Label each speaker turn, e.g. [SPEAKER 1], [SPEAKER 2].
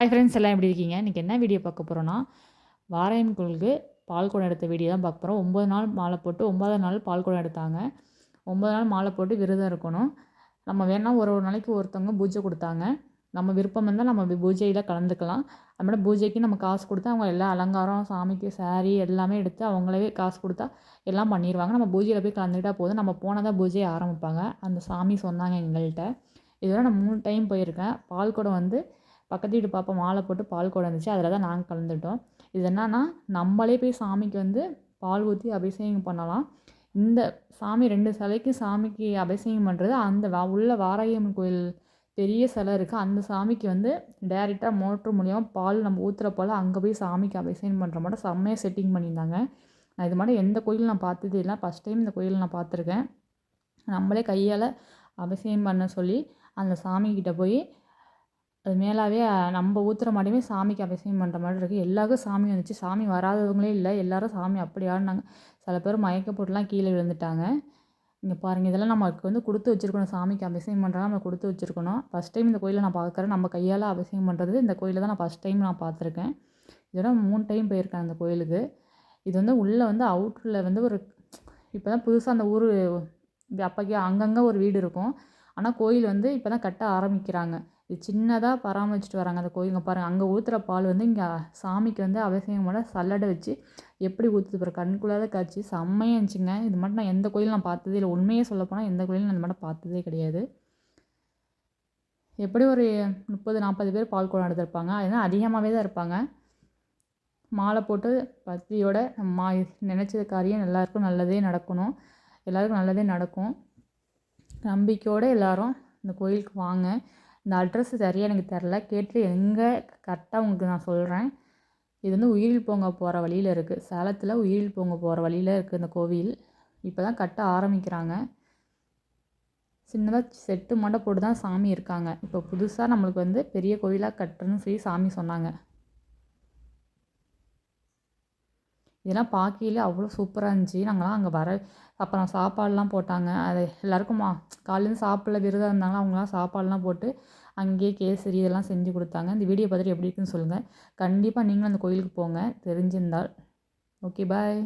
[SPEAKER 1] Hi friends எல்லாம் எப்படி இருக்கீங்க? இன்றைக்கி என்ன வீடியோ பார்க்க போகிறோன்னா வாராயன் கோயிலுக்கு பால் குடம் எடுத்த வீடியோ தான் பார்க்க போகிறோம் ஒம்பது நாள் மாலை போட்டு ஒம்பதாவது நாள் பால் குடம் எடுத்தாங்க. ஒம்பது நாள் மாலை போட்டு விரதம் இருக்கணும். நம்ம வேணால் ஒரு ஒரு நாளைக்கு ஒருத்தவங்க பூஜை கொடுத்தாங்க. நம்ம விருப்பம் இருந்தால் நம்ம பூஜையில் கலந்துக்கலாம். அதுமாதிரி பூஜைக்கு நம்ம காசு கொடுத்தா அவங்க எல்லா அலங்காரம் சாமிக்கு சாரீ எல்லாமே எடுத்து அவங்களே காசு கொடுத்தா எல்லாம் பண்ணிடுவாங்க நம்ம பூஜையில் போய் கலந்துக்கிட்டால் போதும். நம்ம போனால் தான் பூஜையை ஆரம்பிப்பாங்க. அந்த சாமி சொன்னாங்க எங்கள்கிட்ட இதோட நான் மூணு டைம் போயிருக்கேன். பால் குடம் வந்து பக்கத்து வீட்டு பாப்பா மாலை போட்டு பால் குடம் இருந்துச்சு. அதில் தான் நாங்கள் கலந்துட்டோம் இது என்னன்னா நம்மளே போய் சாமிக்கு வந்து பால் ஊற்றி அபிஷேகம் பண்ணலாம். இந்த சாமி ரெண்டு சிலைக்கும் சாமிக்கு அபிஷேகம் பண்ணுறது அந்த வா உள்ள வாராயம்மன் கோயில் பெரிய சிலை இருக்குது அந்த சாமிக்கு வந்து டேரெக்டாக மோட்ரு மூலியமாக பால் நம்ம ஊற்றுற போல் அங்கே போய் சாமிக்கு அபிஷேகம் பண்ணுற மாட்டோம் செம்மையாக செட்டிங் பண்ணியிருந்தாங்க. நான் இது மாதிரி எந்த கோயிலும் நான் பார்த்தது இல்லை. ஃபஸ்ட் டைம் இந்த கோயிலில் நான் பார்த்துருக்கேன். நம்மளே கையால் அபிஷேகம் பண்ண சொல்லி அந்த சாமிக்கிட்ட போய் அது மேலாவே நம்ம ஊற்றுற மாட்டுமே சாமிக்கு அபிஷேகம் பண்ணுற மாதிரி இருக்குது எல்லாருக்கும் சாமி வந்துச்சு. சாமி வராதவங்களே இல்லை. எல்லோரும் சாமி அப்படி ஆடினாங்க. சில பேர் மயக்க போட்டுலாம் கீழே விழுந்துட்டாங்க. இங்கே பாருங்கள் இதெல்லாம் நமக்கு வந்து கொடுத்து வச்சுருக்கணும். சாமிக்கு அபிஷேகம் பண்ணுறதா நம்ம கொடுத்து வச்சுருக்கணும். ஃபஸ்ட் டைம் இந்த கோயிலை நான் பார்க்குறேன். நம்ம கையால் அபிஷேகம் பண்ணுறது இந்த கோயிலில் தான் நான் ஃபஸ்ட் டைம் நான் பார்த்துருக்கேன். இதோட மூணு டைம் போயிருக்கேன் அந்த கோயிலுக்கு. இது வந்து உள்ளே வந்து அவுட்டரில் வந்து ஒரு இப்போ தான் புதுசாக அந்த ஊர் அப்போக்கே அங்கங்கே ஒரு வீடு இருக்கும். ஆனால் கோயில் வந்து இப்போ தான் கட்ட ஆரம்பிக்கிறாங்க. இது சின்னதாக பராமரிச்சுட்டு வராங்க அந்த கோயிலுங்க. பாருங்கள் அங்கே ஊற்றுற பால் வந்து இங்கே சாமிக்கு வந்து அபிஷேகம் சல்லடை வச்சு எப்படி ஊற்றுது பாரு கண்குள்ளாத காட்சி. செம்மையாக இருந்துச்சுங்க. இது மட்டும் நான் எந்த கோயிலும் நான் பார்த்ததே இல்லை. உண்மையே சொல்லப்போனால் எந்த கோயிலும் நான் இந்த மட்டும் பார்த்ததே கிடையாது. எப்படி ஒரு முப்பது நாற்பது பேர் பால் குடம் எடுத்திருப்பாங்க. அதுதான் அதிகமாகவே தான் இருப்பாங்க. மாலை போட்டு பக்தியோட மா நினச்சது காரியம் எல்லாருக்கும் நல்லதே நடக்கணும். எல்லாருக்கும் நல்லதே நடக்கும். நம்பிக்கையோடு எல்லோரும் இந்த கோயிலுக்கு வாங்க. இந்த அட்ரஸ் சரியாக எனக்கு தெரில கேட்டு எங்கே கரெக்டாக உங்களுக்கு நான் சொல்கிறேன் இது வந்து உயிரில் போங்க போகிற வழியில் இருக்குது சேலத்தில் உயிரில் போங்க போகிற வழியில் இருக்குது இந்த கோவில். இப்போ தான் கட்ட ஆரம்பிக்கிறாங்க. சின்னதாக செட்டு மட்டும் போட்டு தான் சாமி இருக்காங்க. இப்போ புதுசாக நம்மளுக்கு வந்து பெரிய கோவிலாக கட்டுறன்னு சொல்லி சாமி சொன்னாங்க. இதெல்லாம் பார்க்கையிலே அவ்வளோ சூப்பராக இருந்துச்சு. நாங்களாம் அங்கே வர அப்புறம் சாப்பாடுலாம் போட்டாங்க. அது எல்லாருக்கும் மா காலையிலேருந்து சாப்பிடல விரதம் இருந்தாங்களா அவங்களாம் சாப்பாடுலாம் போட்டு அங்கேயே கேசரி இதெல்லாம் செஞ்சு கொடுத்தாங்க. இந்த வீடியோ பார்த்துட்டு எப்படி இருக்குன்னு சொல்லுங்கள் கண்டிப்பாக நீங்களும் அந்த கோயிலுக்கு போங்க. தெரிஞ்சிருந்தால். Okay bye.